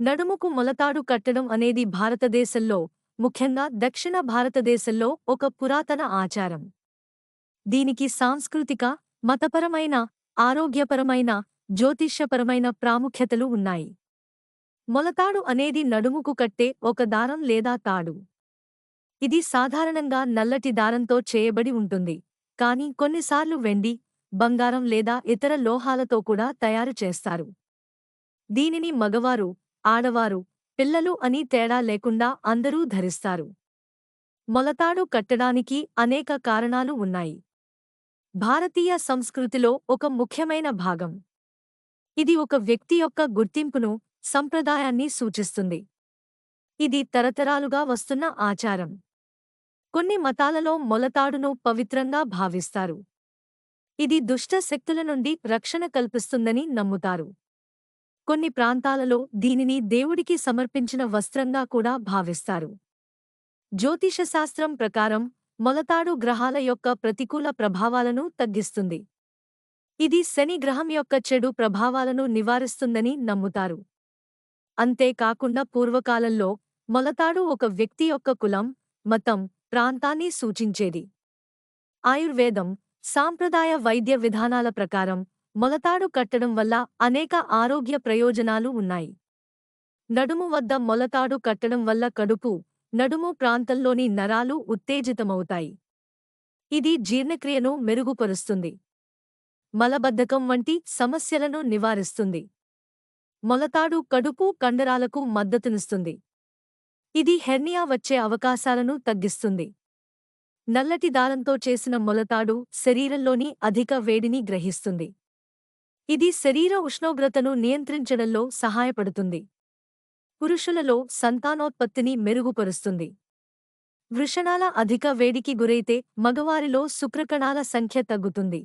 నడుముకు మొలతాడు కట్టడం అనేది భారతదేశంలో ముఖ్యంగా దక్షిణ భారతదేశంలో ఒక పురాతన ఆచారం. దీనికి సాంస్కృతిక మతపరమైన ఆరోగ్యపరమైన జ్యోతిష్యపరమైన ప్రాముఖ్యతలు ఉన్నాయి. మొలతాడు అనేది నడుముకు కట్టే ఒక దారం లేదా తాడు. ఇది సాధారణంగా నల్లటి దారంతో చేయబడి ఉంటుంది కాని కొన్నిసార్లు వెండి బంగారం లేదా ఇతర లోహాలతో కూడా తయారు చేస్తారు. దీనిని మగవారు ఆడవారు పిల్లలు అని తేడా లేకుండా అందరూ ధరిస్తారు. మొలతాడు కట్టడానికి అనేక కారణాలు ఉన్నాయి. భారతీయ సంస్కృతిలో ఒక ముఖ్యమైన భాగం. ఇది ఒక వ్యక్తి యొక్క గుర్తింపును సంప్రదాయాన్ని సూచిస్తుంది. ఇది తరతరాలుగా వస్తున్న ఆచారం. కొన్ని మతాలలో మొలతాడును పవిత్రంగా భావిస్తారు. ఇది దుష్ట శక్తుల నుండి రక్షణ కల్పిస్తుందని నమ్ముతారు. కొన్ని ప్రాంతాలలో దీనిని దేవుడికి సమర్పించిన వస్త్రంగా కూడా భావిస్తారు. జ్యోతిషశాస్త్రం ప్రకారం మొలతాడు గ్రహాల యొక్క ప్రతికూల ప్రభావాలను తగ్గిస్తుంది. ఇది శని గ్రహం యొక్క చెడు ప్రభావాలను నివారిస్తుందని నమ్ముతారు. అంతేకాకుండా పూర్వకాలంలో మొలతాడు ఒక వ్యక్తి యొక్క కులం మతం ప్రాంతాన్ని సూచించేది. ఆయుర్వేదం సాంప్రదాయ వైద్య విధానాల ప్రకారం మొలతాడు కట్టడం వల్ల అనేక ఆరోగ్య ప్రయోజనాలు ఉన్నాయి. నడుము వద్ద మొలతాడు కట్టడం వల్ల కడుపు నడుము ప్రాంతంలోని నరాలు ఉత్తేజితమవుతాయి. ఇది జీర్ణక్రియను మెరుగుపరుస్తుంది. మలబద్ధకం వంటి సమస్యలను నివారిస్తుంది. మొలతాడు కడుపు కండరాలకు మద్దతునిస్తుంది. ఇది హెర్నియా వచ్చే అవకాశాలను తగ్గిస్తుంది. నల్లటి దారంతో చేసిన మొలతాడు శరీరంలోని అధిక వేడిని గ్రహిస్తుంది. ఇది శరీర ఉష్ణోగ్రతను నియంత్రించడంలో సహాయపడుతుంది. పురుషులలో సంతానోత్పత్తిని మెరుగుపరుస్తుంది. వృషణాల అధిక వేడికి గురైతే మగవారిలో శుక్రకణాల సంఖ్య తగ్గుతుంది.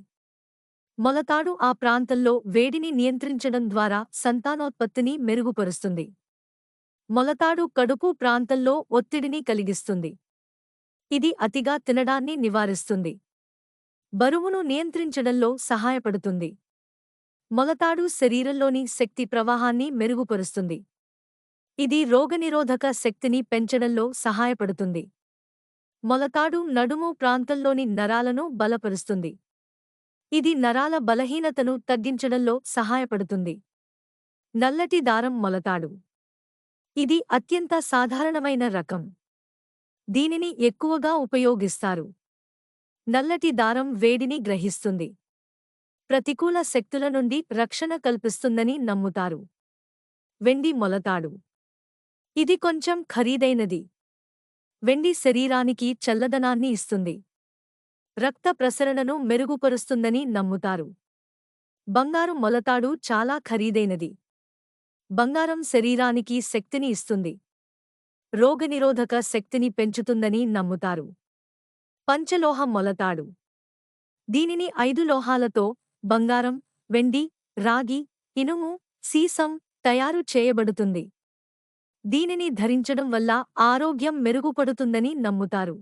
మొలతాడు ఆ ప్రాంతంలో వేడిని నియంత్రించడం ద్వారా సంతానోత్పత్తిని మెరుగుపరుస్తుంది. మొలతాడు కడుపు ప్రాంతంలో ఒత్తిడిని కలిగిస్తుంది. ఇది అతిగా తినడాన్ని నివారిస్తుంది. బరువును నియంత్రించడంలో సహాయపడుతుంది. మొలతాడు శరీరంలోని శక్తి ప్రవాహాన్ని మెరుగుపరుస్తుంది. ఇది రోగనిరోధక శక్తిని పెంచడంలో సహాయపడుతుంది. మొలతాడు నడుము ప్రాంతంలోని నరాలను బలపరుస్తుంది. ఇది నరాల బలహీనతను తగ్గించడంలో సహాయపడుతుంది. నల్లటి దారం మొలతాడు ఇది అత్యంత సాధారణమైన రకం. దీనిని ఎక్కువగా ఉపయోగిస్తారు. నల్లటి దారం వేడిని గ్రహిస్తుంది. ప్రతికూల శక్తుల నుండి రక్షణ కల్పిస్తుందని నమ్ముతారు. వెండి మొలతాడు. ఇది కొంచెం ఖరీదైనది. వెండి శరీరానికి చల్లదనాన్ని ఇస్తుంది. రక్త ప్రసరణను మెరుగుపరుస్తుందని నమ్ముతారు. బంగారు మొలతాడు చాలా ఖరీదైనది. బంగారం శరీరానికి శక్తిని ఇస్తుంది. రోగనిరోధక శక్తిని పెంచుతుందని నమ్ముతారు. పంచలోహ మొలతాడు. దీనిని ఐదు లోహాలతో బంగారం వెండి రాగి ఇనుము సీసం తయారు చేయబడుతుంది. దీనిని ధరించడం వల్ల ఆరోగ్యం మెరుగుపడుతుందని నమ్ముతారు.